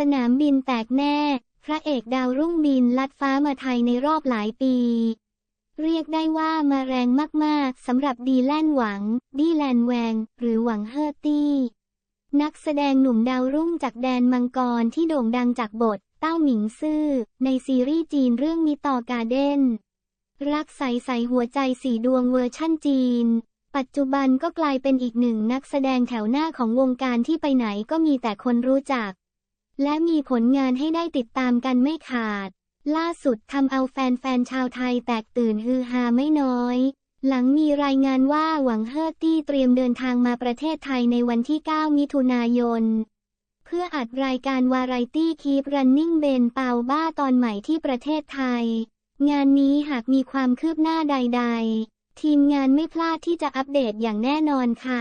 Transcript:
สนามบินแตกแน่ พระเอกดาวรุ่งบินลัดฟ้ามาไทยในรอบหลายปี เรียกได้ว่ามาแรงมากๆสำหรับดีแลนหวัง ดีแลนแวง หรือหวังเฮอร์ตี้ นักแสดงหนุ่มดาวรุ่งจากแดนมังกรที่โด่งดังจากบท เต้าหมิงซื่อ ในซีรีส์จีนเรื่องมิตอการ์เด้น รักใสใสหัวใจสีดวงเวอร์ชั่นจีนปัจจุบันก็กลายเป็นอีกหนึ่งนักแสดงแถวหน้าของวงการที่ไปไหนก็มีแต่คนรู้จัก และมีผลงานให้ได้ติดตามกันไม่ขาด ล่าสุดทำเอาแฟนๆชาวไทยแตกตื่นฮือฮาไม่น้อย หลังมีรายงานว่าหวังเฮอร์ตี้เตรียมเดินทางมาประเทศไทยในวันที่ 9 มิถุนายน เพื่ออัดรายการวาไรตี้คีปรันนิ่งเบนเปาบ้าตอนใหม่ที่ประเทศไทย งานนี้หากมีความคืบหน้าใด ๆ ทีมงานไม่พลาดที่จะอัปเดตอย่างแน่นอนค่ะ